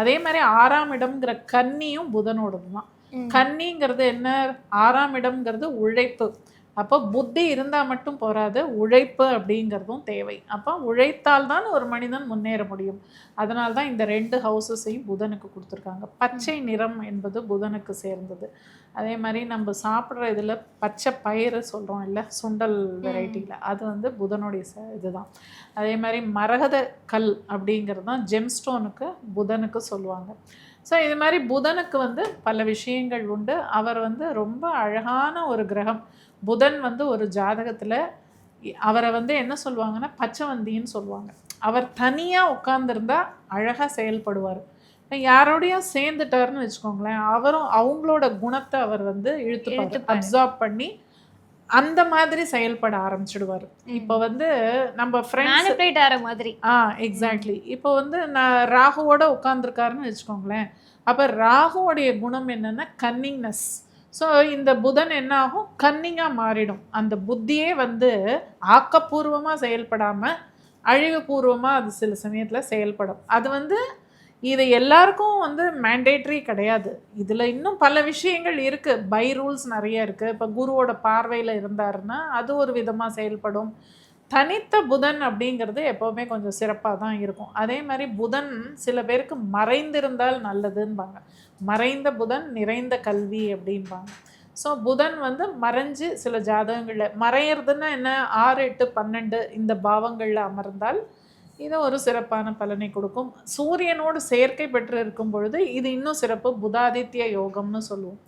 அதே மாதிரி ஆறாம் இடம்ங்கிற கன்னியும் புதனோடது தான் கன்னிங்கிறது என்ன? ஆறாம் இடம்ங்கிறது உழைப்பு. அப்போ புத்தி இருந்தால் மட்டும் போராது உழைப்பு அப்படிங்கிறதும் தேவை. அப்போ உழைத்தால் தான் ஒரு மனிதன் முன்னேற முடியும். அதனால தான் இந்த ரெண்டு ஹவுசஸையும் புதனுக்கு கொடுத்துருக்காங்க. பச்சை நிறம் என்பது புதனுக்கு சேர்ந்தது. அதே மாதிரி நம்ம சாப்பிட்ற இதில் பச்சை பயிறு சொல்கிறோம் இல்லை சுண்டல் வெரைட்டியில் அது வந்து புதனுடைய ச இதுதான். அதே மாதிரி மரகத கல் அப்படிங்கிறது தான் ஜெம்ஸ்டோனுக்கு புதனுக்கு சொல்லுவாங்க. ஸோ இது மாதிரி புதனுக்கு வந்து பல விஷயங்கள் உண்டு. அவர் வந்து ரொம்ப அழகான ஒரு கிரகம். புதன் வந்து ஒரு ஜாதகத்தில் அவரை வந்து என்ன சொல்லுவாங்கன்னா பச்சைவந்தின்னு சொல்லுவாங்க. அவர் தனியாக உட்காந்துருந்தா அழகாக செயல்படுவார். யாரோடையும் சேர்ந்துட்டாருன்னு வச்சுக்கோங்களேன் அவரும் அவங்களோட குணத்தை அவர் வந்து இழுத்துப்பாரு. அப்சார்ப் பண்ணி அந்த மாதிரி செயல்பட ஆரம்பிச்சிடுவார். இப்போ வந்து நம்ம ஃப்ரெண்ட்ஸ் ஆகிற மாதிரி. ஆ எக்ஸாக்ட்லி இப்போ வந்து நான் ராகுவோட உட்காந்துருக்காருன்னு வச்சுக்கோங்களேன். அப்போ ராகுவோடைய குணம் என்னன்னா கன்னிங்னஸ் ஸோ இந்த புதன் என்ன ஆகும்? கன்னிங்காக மாறிடும். அந்த புத்தியே வந்து ஆக்கப்பூர்வமாக செயல்படாமல் அழிவுபூர்வமாக அது சில சமயத்தில் செயல்படும். அது வந்து இது எல்லாருக்கும் வந்து மேண்டேட்ரி கிடையாது. இதில் இன்னும் பல விஷயங்கள் இருக்குது பை ரூல்ஸ் நிறைய இருக்குது இப்போ குருவோட பார்வையில் இருந்தாருன்னா அது ஒரு விதமாக செயல்படும். தனித்த புதன் அப்படிங்கிறது எப்போவுமே கொஞ்சம் சிறப்பாக தான் இருக்கும். அதே மாதிரி புதன் சில பேருக்கு மறைந்திருந்தால் நல்லதுன்பாங்க. மறைந்த புதன் நிறைந்த கல்வி அப்படின்பாங்க. ஸோ புதன் வந்து மறைஞ்சு சில ஜாதகங்களில் மறையிறதுன்னா என்ன? ஆறு எட்டு பன்னெண்டு இந்த பாவங்களில் அமர்ந்தால் இது ஒரு சிறப்பான பலனை கொடுக்கும். சூரியனோடு சேர்க்கை பெற்று இருக்கும் பொழுது இது இன்னும் சிறப்பு. புதாதித்ய யோகம்னு சொல்லுவோம்.